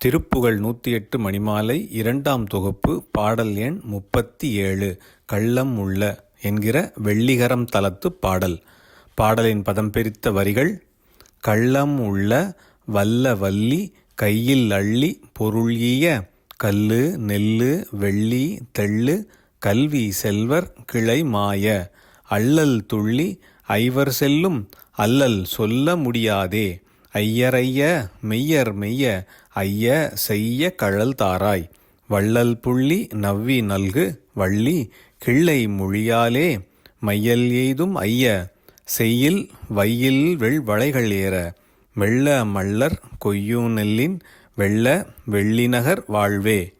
திருப்புகழ் நூற்றி எட்டு மணிமாலை இரண்டாம் தொகுப்பு பாடல் எண் முப்பத்தி ஏழு கள்ளம் உள்ள என்கிற வெள்ளிகரம் தலத்து பாடல். பாடலின் பதம் பிரித்த வரிகள் கள்ளம் உள்ள வல்ல வள்ளி கையில் அள்ளி பொருளிய கல்லு நெல்லு வெள்ளி தெள்ளு கல்வி செல்வர் கிளை மாய அள்ளல் துள்ளி ஐவர் செல்லும் அல்லல் சொல்ல முடியாதே ஐயரைய மெய்யர் மெய்ய ஐய செய்ய கழல் தாராய். வள்ளல் புள்ளி நவ்வி நல்கு வள்ளி கிள்ளை மொழியாலே மையல் எய்தும் ஐய. செய்யில் வையில் வெள் வளைகள் ஏற. வெள்ள மல்லர் கொய்யூ நெல்லின் வெள்ள வெள்ளிநகர் வாழ்வே.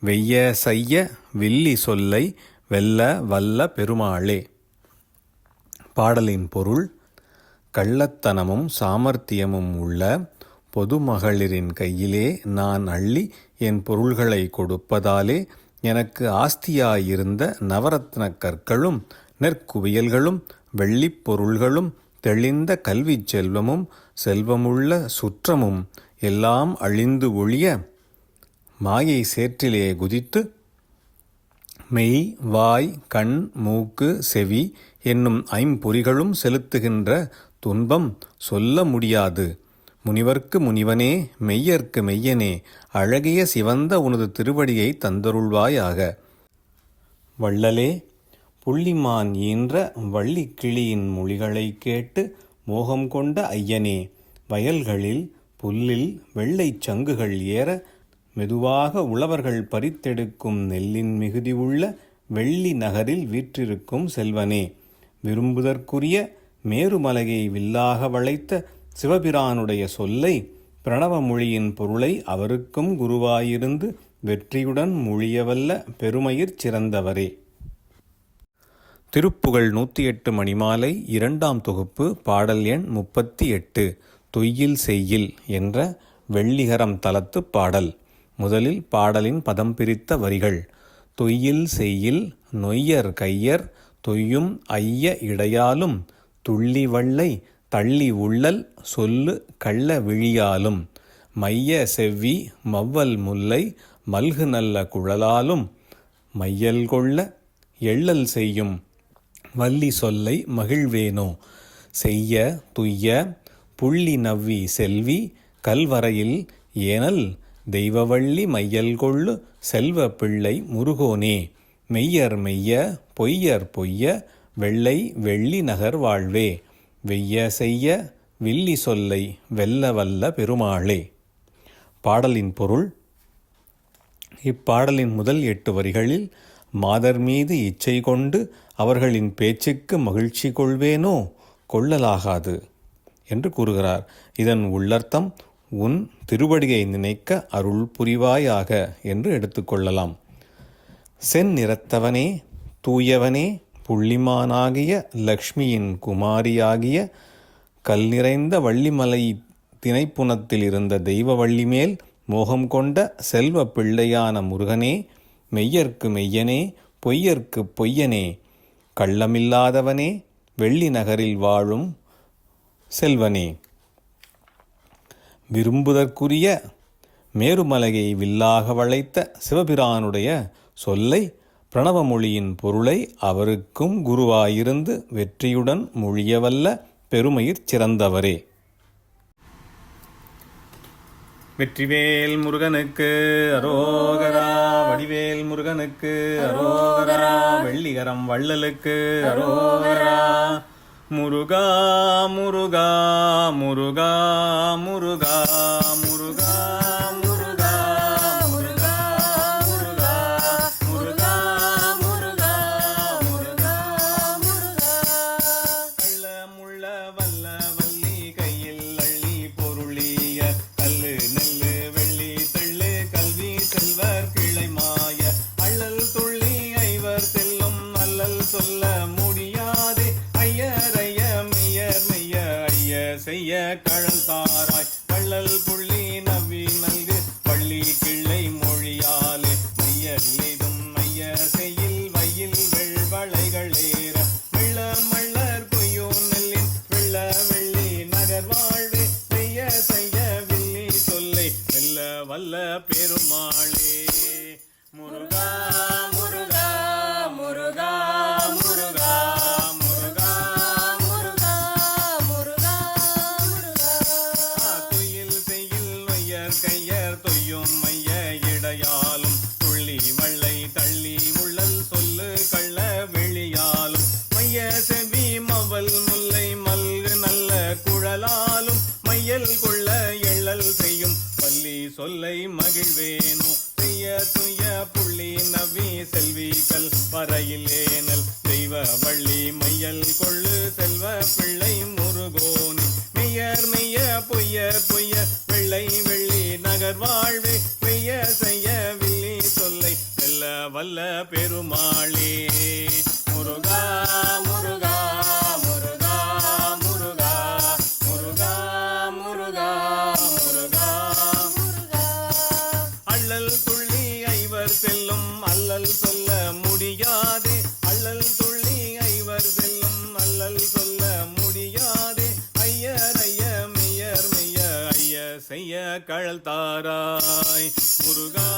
வெய்ய செய்ய வில்லி சொல்லை வெல்ல வல்ல பெருமாளே. பாடலின் பொருள் கள்ளத்தனமும் சாமர்த்தியமும் உள்ள பொதுமகளிரின் கையிலே நான் அள்ளி என் பொருள்களை கொடுப்பதாலே எனக்கு ஆஸ்தியாயிருந்த நவரத்ன கற்களும் நெற்குவியல்களும் வெள்ளிப் பொருள்களும் தெளிந்த கல்விச் செல்வமும் செல்வமுள்ள சுற்றமும் எல்லாம் அழிந்து ஒழிய மாயை சேற்றிலே குதித்து மெய் வாய் கண் மூக்கு செவி என்னும் ஐம்பொறிகளும் செலுத்துகின்ற துன்பம் சொல்ல முடியாது. முனிவர்க்கு முனிவனே மெய்யர்க்கு மெய்யனே அழகிய சிவந்த உனது திருவடியை தந்தருள்வாயாக. வள்ளலே புள்ளிமான் ஈன்ற வள்ளி கிளியின் மொழிகளை கேட்டு மோகம் கொண்ட ஐயனே வயல்களில் புல்லில் வெள்ளைச் சங்குகள் ஏற மெதுவாக உழவர்கள் பறித்தெடுக்கும் நெல்லின் மிகுதி உள்ள வெள்ளி நகரில் வீற்றிருக்கும் செல்வனே விரும்புதற்குரிய மேருமலையை வில்லாக வளைத்த சிவபிரானுடைய சொல்லை பிரணவ மொழியின் பொருளை அவருக்கும் குருவாயிருந்து வெற்றியுடன் மொழியவல்ல பெருமையிற் சிறந்தவரே. திருப்புகழ் நூற்றி எட்டு மணிமாலை இரண்டாம் தொகுப்பு பாடல் எண் முப்பத்தி எட்டு தொய்யில் செய்யில் என்ற வெள்ளிகரம் தலத்து பாடல். முதலில் பாடலின் பதம் பிரித்த வரிகள் தொய்யில் செய்யில் நொய்யர் கையர் தொய்யும் ஐய இடையாலும் துள்ளி வள்ளை தள்ளி உள்ளல் சொல்லு கள்ள விழியாலும் மைய செவ்வி மவ்வல் முல்லை மல்கு நல்ல குழலாலும் மையல் கொள்ள எள்ளல் செய்யும் வள்ளி சொல்லை மகிழ்வேனோ? செய்ய துய்ய புள்ளி நவ்வி செல்வி கல்வரையில் ஏனல் தெய்வவள்ளி மையல் கொள்ளு செல்வ பிள்ளை முருகோனே? மெய்யர் மெய்ய பொய்யர் பொய்ய வெள்ளை வெள்ளி நகர் வாழ்வே? வெய்ய செய்ய வில்லி சொல்லை வெல்ல வல்ல பெருமாளே. பாடலின் பொருள் இப்பாடலின் முதல் எட்டு வரிகளில் மாதர் மீது இச்சை கொண்டு அவர்களின் பேச்சுக்கு மகிழ்ச்சி கொள்வேனோ? கொள்ளலாகாது என்று கூறுகிறார். இதன் உள்ளர்த்தம் உன் திருவடியை நினைக்க அருள் புரிவாயாக என்று எடுத்துக்கொள்ளலாம் செந்நிறத்தவனே தூயவனே புள்ளிமானாகிய லக்ஷ்மியின் குமாரியாகிய கல் நிறைந்த வள்ளிமலை திணைப்புணத்தில் இருந்த தெய்வ வள்ளி மேல் மோகம் கொண்ட செல்வ பிள்ளையான முருகனே மெய்யர்க்கு மெய்யனே பொய்யர்க்கு பொய்யனே கள்ளமில்லாதவனே வெள்ளி நகரில் வாழும் செல்வனே. விரும்புதற்குரிய மேருமலையை வில்லாக வளைத்த சிவபிரானுடைய சொல்லை பிரணவமொழியின் பொருளை அவருக்கும் குருவாயிருந்து வெற்றியுடன் மொழியவல்ல பெருமையிற் சிறந்தவரே. வெற்றிவேல் முருகனுக்கு அரோகரா வடிவேல் முருகனுக்கு அரோகரா வெள்ளிகரம் வள்ளலுக்கு அரோகரா. முருகா முருகா முருகா முருகா. கிள்ளை மொழியாலே மையல் எய்தும் மைய செய்யில் வையில் வெள்வளைகள் ஏற வெள்ள மள்ளர் கொய்யோ நெல்லின் வெள்ள வெள்ளி நகர் வாழ்வே செய்ய செய்ய வில்லி சொல்லை வெல்ல வல்ல பெருமாளே முருகா செவி மவல் முல்லை மல்கு நல்ல குழலாலும் மையல் கொள்ள எள்ளல் செய்யும் பள்ளி சொல்லை மகிழ்வேனோ. செய்ய துய புள்ளி நவி செல்வி கல் வரையிலேனல் தெய்வ வள்ளி மையல் கொள்ளு செல்வ பிள்ளை முருகோனி. மெய்யர் மெய்ய பொய்ய பொய்ய வெள்ளை வெள்ளி நகர் வாழ்வே. மெய்ய செய்ய வில்லி சொல்லை செல்ல வல்ல பெருமாளே. அல்லல் துள்ளி ஐவர் செல்லும் அல்லல் சொல்ல முடியாதே. அல்லல் துள்ளி ஐவர் செல்லும் அல்லல் சொல்ல முடியாதே. ஐயர் ஐய மெய்யர் மெய்ய ஐய செய்ய கழல் தாராய். முருகா